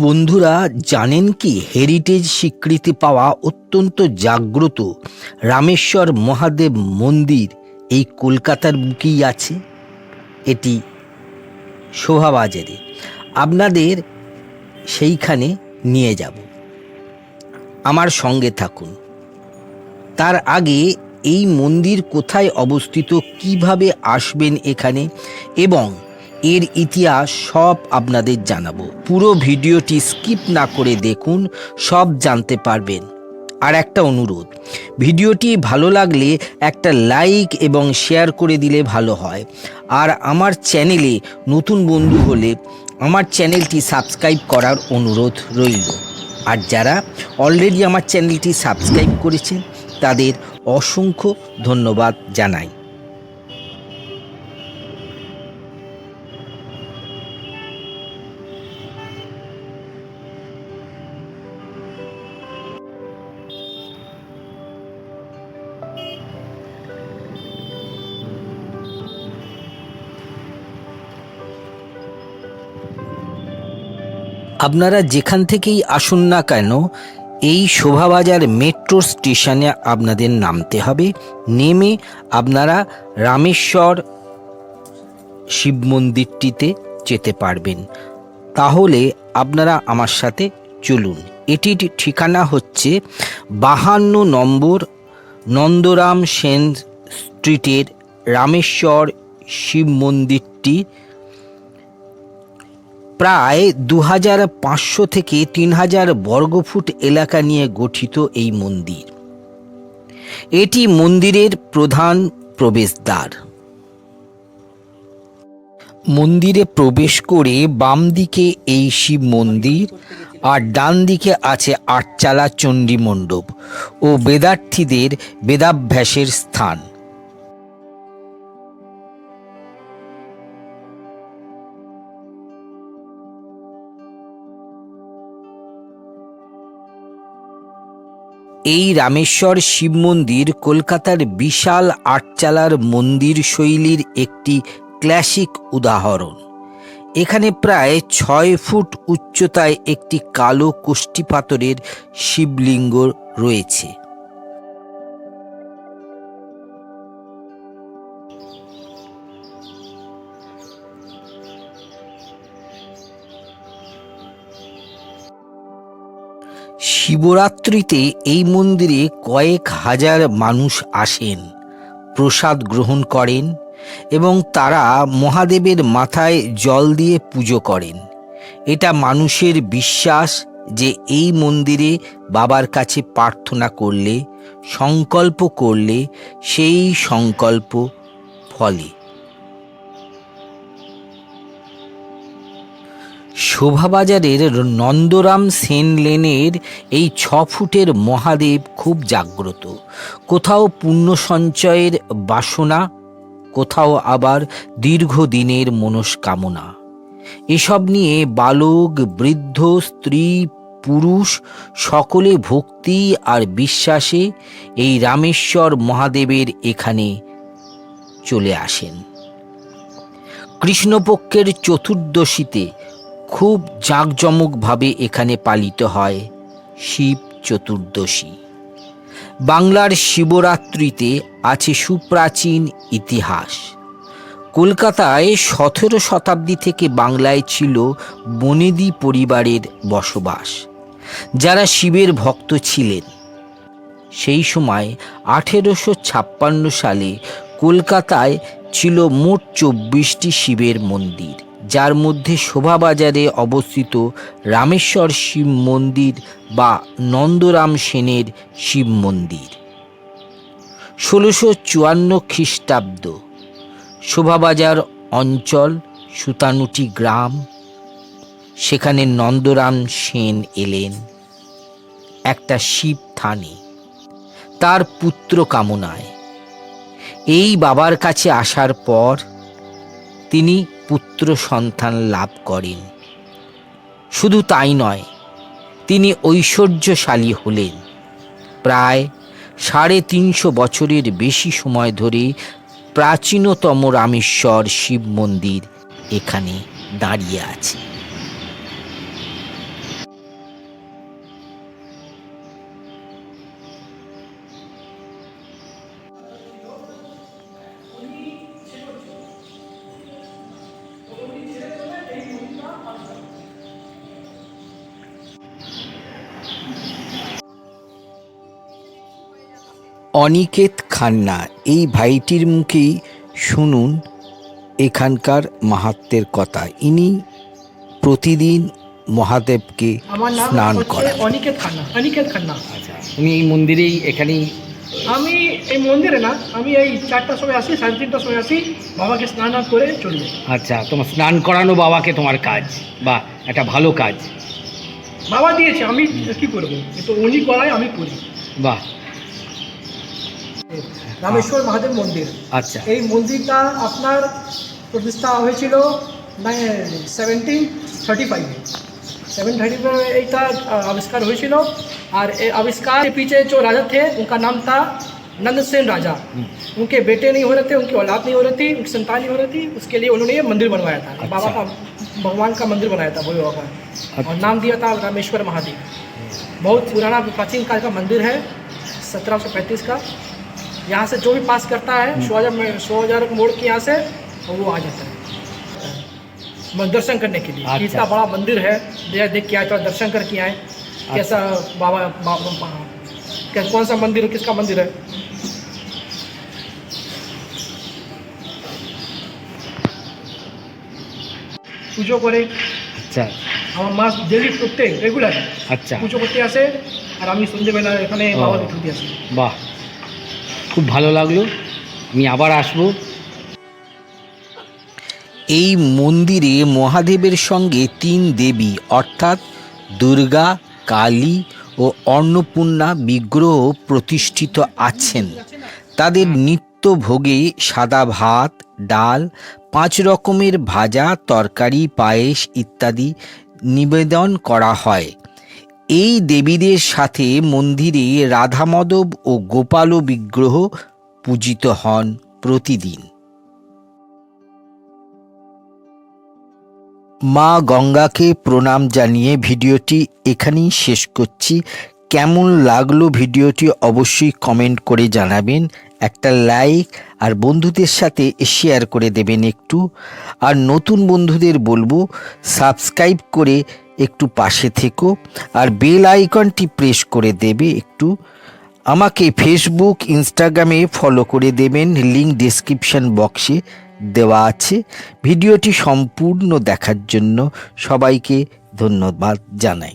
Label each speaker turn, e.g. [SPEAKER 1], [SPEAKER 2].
[SPEAKER 1] বন্ধুরা, জানেন কি? হেরিটেজ স্বীকৃতি পাওয়া অত্যন্ত জাগ্রত রামেশ্বর মহাদেব মন্দির এই কলকাতার বুকেই আছে। এটি শোভাবাজারে। আপনাদের সেইখানে নিয়ে যাব। আমার সঙ্গে থাকুন। তার আগে এই মন্দির কোথায় অবস্থিত, কীভাবে আসবেন এখানে এবং এর ইতিহাস সব আপনাদের জানাব। পুরো ভিডিওটি স্কিপ না করে দেখুন, সব জানতে পারবেন। আর একটা অনুরোধ, ভিডিওটি ভালো লাগলে একটা লাইক এবং শেয়ার করে দিলে ভালো হয়। আর আমার চ্যানেলে নতুন বন্ধু হলে আমার চ্যানেলটি সাবস্ক্রাইব করার অনুরোধ রইল। আর যারা অলরেডি আমার চ্যানেলটি সাবস্ক্রাইব করেছেন, তাদের অসংখ্য ধন্যবাদ জানাই। আপনারা যেখান থেকেই আসুন না কেন, এই শোভাবাজার মেট্রো স্টেশনে আপনাদের নামতে হবে। নেমে আপনারা রামেশ্বর শিব মন্দিরটিতে যেতে পারবেন। তাহলে আপনারা আমার সাথে চলুন। এটির ঠিকানা হচ্ছে বাহান্ন নম্বর নন্দরাম সেন স্ট্রিটের রামেশ্বর শিব মন্দিরটি প্রায় দু হাজার পাঁচশো থেকে তিন হাজার বর্গফুট এলাকা নিয়ে গঠিত এই মন্দির। এটি মন্দিরের প্রধান প্রবেশদ্বার। মন্দিরে প্রবেশ করে বাম দিকে এই শিব মন্দির আর ডান দিকে আছে আটচালা চণ্ডী মণ্ডপ ও বেদার্থীদের বেদাভ্যাসের স্থান। এই রামেশ্বর শিব মন্দির কলকাতার বিশাল আটচালার মন্দির শৈলীর একটি ক্লাসিক উদাহরণ। এখানে প্রায় ছয় ফুট উচ্চতায় একটি কালো কোষ্ঠী পাথরের শিবলিঙ্গ রয়েছে। শিবরাত্রিতে এই মন্দিরে কয়েক হাজার মানুষ আসেন, প্রসাদ গ্রহণ করেন এবং তারা মহাদেবের মাথায় জল দিয়ে পুজো করেন। এটা মানুষের বিশ্বাস যে এই মন্দিরে বাবার কাছে প্রার্থনা করলে, সংকল্প করলে সেই সংকল্প ফলে। শোভাবাজারের নন্দরাম সেন লেনের এই ছ ফুটের মহাদেব খুব জাগ্রত। কোথাও পুণ্য সঞ্চয়ের বাসনা, কোথাও আবার দীর্ঘদিনের মনস্কামনা। এসব নিয়ে বালক, বৃদ্ধ, স্ত্রী, পুরুষ সকলে ভক্তি আর বিশ্বাসে এই রামেশ্বর মহাদেবের এখানে চলে আসেন। কৃষ্ণপক্ষের চতুর্দশীতে খুব জাঁকজমকভাবে এখানে পালিত হয় শিব চতুর্দশী। বাংলার শিবরাত্রিতে আছে সুপ্রাচীন ইতিহাস। কলকাতায় সতেরো শতাব্দী থেকে বাংলায় ছিল বনেদি পরিবারের বসবাস, যারা শিবের ভক্ত ছিলেন। সেই সময় আঠেরোশো ছাপ্পান্ন সালে কলকাতায় ছিল মোট চব্বিশটি শিবের মন্দির। যার মধ্যে শোভাবাজারে অবস্থিত রামেশ্বর শিব মন্দির বা নন্দরাম সেনের শিব মন্দির। ষোলোশো চুয়ান্ন খ্রিস্টাব্দ। শোভাবাজার অঞ্চল, সুতানুটি গ্রাম। সেখানে নন্দরাম সেন এলেন। একটা শিব থানে। তার পুত্র কামনায়। এই বাবার কাছে আসার পর তিনি পুত্র সন্তান লাভ করেন। শুধু তাই নয়, তিনি ঐশ্বর্যশালী হলেন। প্রায় সাড়ে তিনশো বছরের বেশি সময় ধরে প্রাচীনতম রামেশ্বর শিব মন্দির এখানে দাঁড়িয়ে আছে। অনিকেত খান্না এই ভাইটির মুখেই শুনুন এখানকার মাহাত্মের কথা। ইনি প্রতিদিন মহাদেবকে স্নান করান।
[SPEAKER 2] অনিকেত খান্না অনিকেত খান্না।
[SPEAKER 3] আচ্ছা তুমি এই মন্দিরেই এখানেই
[SPEAKER 2] আমি এই মন্দিরে না আমি এই চারটার সময় আসি সাড়ে তিনটার সময় আসি বাবাকে স্নান করে চলে যাই।
[SPEAKER 3] আচ্ছা তোমার স্নান করানো বাবাকে তোমার কাজ বা একটা ভালো কাজ।
[SPEAKER 2] বাবা দিয়েছে আমি কি করব? কিন্তু উনি করায় আমি করি।
[SPEAKER 3] বাহ।
[SPEAKER 2] রামেশ্বর মহাদেব মন্দির
[SPEAKER 3] আচ্ছা।
[SPEAKER 2] এই মন্দিরটা আপনার প্রতিষ্ঠা হয়েছিল সেভেন্টিন থার্টি ফাইভে सेवन थर्टी में का आविष्कार हुई थी और आविष्कार के पीछे जो राजा थे उनका नाम था नंदसेन राजा। उनके बेटे नहीं हो रहे थे उनकी औलाद नहीं हो रही थी उनकी संतान नहीं हो रही थी उसके लिए उन्होंने ये मंदिर बनवाया था। अच्छा। बाबा का भगवान का मंदिर बनाया था भोले बाबा अच्छा। और नाम दिया था रामेश्वर महादेव। बहुत पुराना प्राचीन काल का मंदिर है सत्रह सौ पैंतीस का। यहाँ से जो भी पास करता है सौ हज़ार सौ हज़ार मोड़ के यहाँ से और वो आ जाता है म- दर्शन करने के लिए
[SPEAKER 3] अच्छा।
[SPEAKER 2] इतना बड़ा मंदिर है देख देख के आए तो दर्शन करके आए कैसा बाबा बाबा बा- क्या कौन सा मंदिर है किसका मंदिर है পুজো করে
[SPEAKER 3] আচ্ছা
[SPEAKER 2] আমার মাস ডেলি প্রত্যেক রেগুলার
[SPEAKER 3] আচ্ছা
[SPEAKER 2] পুজো করতে আসে আর আমি সন্ধ্যেবেলা এখানে
[SPEAKER 3] ও।
[SPEAKER 2] বাবাকে ছুটি আসি
[SPEAKER 3] বাহ খুব ভালো লাগল। আমি আবার আসব।
[SPEAKER 1] এই মন্দিরে মহাদেবের সঙ্গে তিন দেবী, অর্থাৎ দুর্গা, কালী ও অন্নপূর্ণা বিগ্রহ প্রতিষ্ঠিত আছেন। তাদের নিত্য ভোগে সাদা ভাত, ডাল, পাঁচ রকমের ভাজা, তরকারি, পায়েস ইত্যাদি নিবেদন করা হয়। এই দেবীদের সাথে মন্দিরে রাধামাধব ও গোপালও বিগ্রহ পূজিত হন প্রতিদিন। মা গঙ্গাকে প্রণাম জানিয়ে ভিডিওটি এখানেই শেষ করছি। কেমন লাগল ভিডিওটি অবশ্যই কমেন্ট করে জানাবেন, একটা লাইক আর বন্ধুদের সাথে শেয়ার করে দেবেন একটু। আর নতুন বন্ধুদের বলব সাবস্ক্রাইব করে একটু পাশে থেকো আর বেল আইকনটি প্রেস করে দেবে একটু। আমাকে ফেসবুক ইনস্টাগ্রামে ফলো করে দেবেন লিঙ্ক ডেসক্রিপশন বক্সে দেওয়া আছে। ভিডিওটি সম্পূর্ণ দেখার জন্য সবাইকে ধন্যবাদ জানাই।